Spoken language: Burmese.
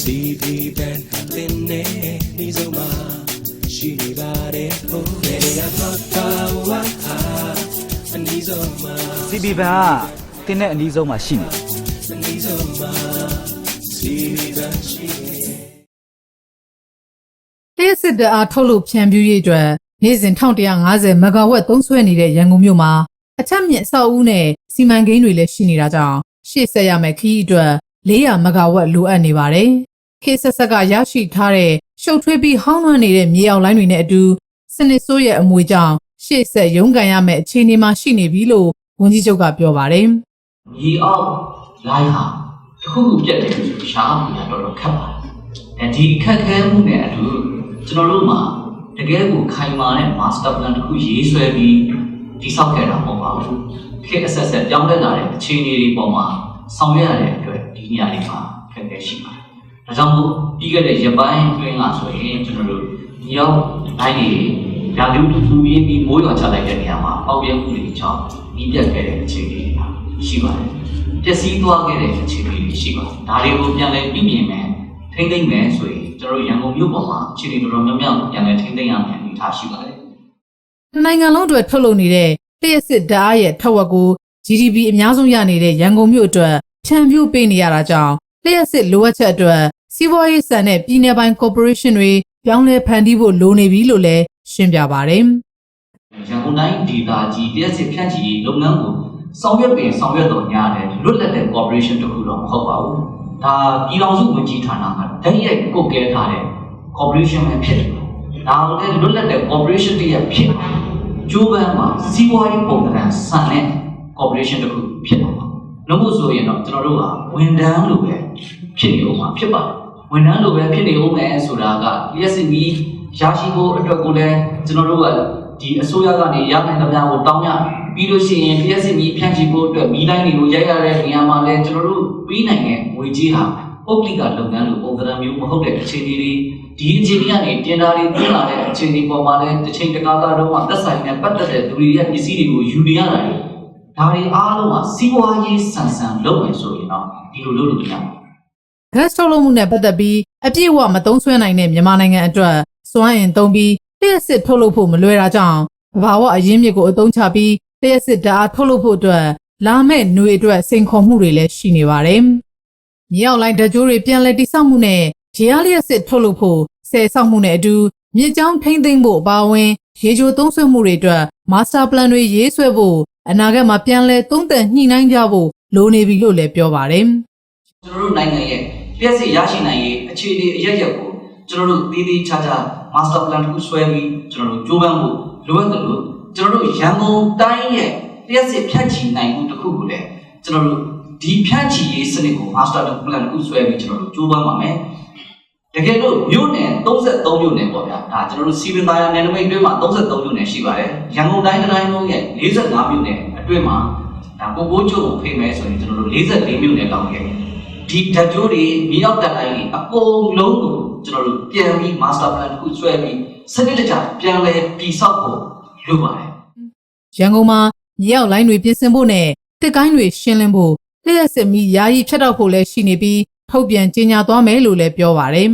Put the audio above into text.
CB band တင်နေဒီစုံမှာရှိနေပါတယ်ဟိုလေယာတော့တာဝါဟာအနီးဆုံးမှာ CB ဘန်ကတင်းတဲ့အနီးဆုံးမှာရှိနေတယ်အနီးဆုံးမှာ CB band ရှိနေလျှက်စစ်တအားထုတ်လုပ်ဖြန့်ဖြူးရေးအတွက်နေ့စဉ်1150မဂါဝက်သုံးစွဲနေတဲ့ရန်ကုန်မြို့မှာအထက်မြင့်အဆောက်အဦနဲ့စီမံကိန်းတွေလည်းရှိနေတာကြောင့်ရှေ့ဆက်ရမယ့်ခရီးအတွက် 400မဂါဝက်လိုအပ်နေပါတယ်။ခေတ်ဆက်ဆက်ကရရှိထားတဲ့ရှုပ်ထွေးပြီးဟောင်းနှွမ်းနေတဲ့မြေအောင်လိုင်းတွေနဲ့အတူစနစ်ဆိုးရဲ့အမွေကြောင့်ရှေ့ဆက်ရုန်းကန်ရမယ့်အခြေအနေမှာရှိနေပြီလို့ဝန်ကြီးချုပ်ကပြောပါတယ်။မြေအောက်လိုင်းဟာတစ်ခုခုပြတ်တယ်လို့ရှားဖို့ရတော့တော့ခက်ပါတယ်။အဲဒီခက်ခဲမှုနဲ့အတူကျွန်တော်တို့မှာတကယ်ကိုခိုင်မာတဲ့ master plan တစ်ခုရေးဆွဲပြီးတည်ဆောက်ခဲ့တာမဟုတ်ပါဘူး။ခေတ်အဆက်ဆက်ပြောင်းလဲလာတဲ့အခြေအနေတွေပေါ်မှာ ဆောင်ရွက်ရတဲ့အတွက်ဒီနေရာတွေမှာခက်ခဲရှိပါတယ်။ဒါကြောင့်မို့ပြီးခဲ့တဲ့ရပိုင်းအတွင်းကဆိုရင်ကျွန်တော်တို့မြေအောက်လိုင်းတွေရာသီဥတုပူပြင်းပြီးမိုးရွာချလိုက်တဲ့နေရာမှာပေါက်ပြဲမှုတွေကြောင့်ပြီးပြတ်ခဲ့တဲ့အခြေအနေတွေရှိပါတယ်။ပျက်စီးသွားခဲ့တဲ့အခြေအနေတွေရှိပါတယ်။ဒါတွေကိုပြန်လည်ပြင်ပြင်မယ်ထိမ့်သိမ့်မယ်ဆိုရင်ကျွန်တော်တို့ရန်ကုန်မြို့ပေါ်မှာအခြေအနေတော်တော်များများပြန်လည်ထိမ့်သိမ့်ရမယ်အနေအထားရှိပါတယ်။နိုင်ငံလုံးအတွက်ထုတ်လုပ်နေတဲ့လျှက်စစ်ဓာတ်ရဲ့ထက်ဝက်ကို GDP အများဆုံးရနေတဲ့ရန်ကုန်မြို့အတွက်ဖြန့်ဖြူးပေးနေရတာကြောင့်လျှက်စစ်လိုအပ်ချက်အတွက်စီးပွားရေးစံတဲ့ပြည်내ပိုင်း corporation တွေပြောင်းလဲဖန်တီးဖို့လိုနေပြီလို့လည်းရှင်းပြပါတယ်ရန်ကုန်တိုင်းဒေသကြီးတရက်စစ်ဖြန့်ချီရေးလုပ်ငန်းကိုဆောင်ရွက်ပင်ဆောင်ရွက်တော်ညာတဲ့လွတ်လပ်တဲ့ corporation တစ်ခုတော့မဟုတ်ပါဘူး။ဒါပြည်တော်စုဝန်ကြီးဌာနကတည့်ရိုက်ကုတ်ကဲထားတဲ့ corporation ပဲဖြစ်တယ်။ဒါကိုလည်းလွတ်လပ်တဲ့ corporation တရက်ဖြစ်ကျိုးပန်းမှာစီးပွားရေးပုံသဏ္ဍာန်ဆန်တဲ့ corporation တစ်ခုဖြစ်တော့မှာ။လို့မို့ဆိုရင်တော့ကျွန်တော်တို့ကဝန်ထမ်းလိုပဲဖြစ်နေဦးမှာဖြစ်ပါတယ်။ဝန်ထမ်းလိုပဲဖြစ်နေဦးမယ်ဆိုတာက ESG ရရှိဖို့အတွက်ကိုလည်းကျွန်တော်တို့ကဒီအစိုးရကနေရနိုင်သမျှကိုတောင်းရပြီးလို့ရှိရင် PSC ဖြန့်ချီဖို့အတွက်မိတိုင်းတွေကိုရိုက်ရတဲ့နေရာမှာလည်းကျွန်တော်တို့ပြီးနိုင်တဲ့ငွေကြေးဟာပုဂ္ဂလိကလုပ်ငန်းလိုပုံစံမျိုးမဟုတ်တဲ့အခြေအနေတွေဒီအခြေအနေကနေတင်တာတွေပြင်လာတဲ့အခြေအနေပေါ်မှာလည်းတစ်ချိန်တစ်ခါတော့မှသက်ဆိုင်တဲ့ပတ်သက်တဲ့သူတွေရဲ့ပစ္စည်းတွေကိုယူနေရတာတွေ ဒါတွေအားလုံးကစီးပွားရေးဆန်ဆန်လုပ်မယ်ဆိုရင်တော့ဒီလိုလုပ်လို့မရဘူး။ gas ထုတ်လုပ်မှုနဲ့ပတ်သက်ပြီးအပြည့်အဝမသုံးစွဲနိုင်တဲ့မြန်မာနိုင်ငံအတွက်စွမ်းအင်သုံးပြီးလျှက်စစ်ထုတ်လုပ်ဖို့မလွယ်တာကြောင့်ဘာဝအရင်းမြစ်ကိုအသုံးချပြီးလျှက်စစ်ဓာတ်အားထုတ်လုပ်ဖို့အတွက်လာမဲ့ຫນွေအတွက်စိန်ခေါ်မှုတွေလည်းရှိနေပါတယ်။မြေအောက်လိုင်းဓာတ်ကြိုးတွေပြန်လည်တိစောက်မှုနဲ့ရေအားလျှက်စစ်ထုတ်လုပ်ဖို့ဆယ်ဆောက်မှုနဲ့အတူမြေကြောင်းထိမ့်သိမ့်ဖို့အပါအဝင်ရေချိုသုံးစွဲမှုတွေအတွက် master plan တွေရေးဆွဲဖို့အနာဂတ်မှာပြန်လည်သုံးသပ်ညှိနှိုင်းကြဖို့လိုနေပြီလို့လည်းပြောပါတယ်။ကျွန်တော်တို့နိုင်ငံရဲ့ပြည့်စုံရရှိနိုင်ရေးအခြေအနေအရရက်ကိုကျွန်တော်တို့တည်တည်ချာချာ master plan တစ်ခုဆွဲပြီးကျွန်တော်တို့ကြိုးပမ်းဖို့လိုအပ်တယ်လို့ကျွန်တော်တို့ရန်ကုန်တိုင်းရဲ့ပြည့်စုံဖြန့်ချီနိုင်မှုတစ်ခုကိုလည်းကျွန်တော်တို့ဒီဖြန့်ချီရေးစနစ်ကို master plan တစ်ခုဆွဲပြီးကျွန်တော်တို့ကြိုးပမ်းပါမယ် တကယ်လို့မြို့နယ်33မြို့နယ်ပေါ့ဗျာဒါကျွန်တော်တို့စီဗင်သားရနယ်နိမိတ်အတွင်းမှာ33မြို့နယ်ရှိပါတယ်ရန်ကုန်တိုင်းတစ်တိုင်းလုံးရဲ့45မြို့နယ်အတွင်းမှာဒါပုံပိုးကျုံကိုဖိမယ်ဆိုရင်ကျွန်တော်တို့44မြို့နယ်လောက်ရဲ့ဒီဓာတ်ကြိုးတွေမြေအောက်တက်တိုင်းတွေအကုန်လုံးကိုကျွန်တော်တို့ပြန်ပြီး master plan တစ်ခုဆွဲပြီးစနစ်တကျပြန်လည်ပြည်ဆောက်ဖို့လိုပါတယ်ရန်ကုန်မှာမြေအောက်လိုင်းတွေပြင်ဆင်ဖို့နဲ့တစ်ကိုင်းတွေရှင်းလင်းဖို့လျှက်စစ်မီယာယီဖြတ်တောက်ဖို့လည်းရှိနေပြီး ထုတ်ပြန်ကြေညာသွားမယ်လို့လည်းပြောပါတယ်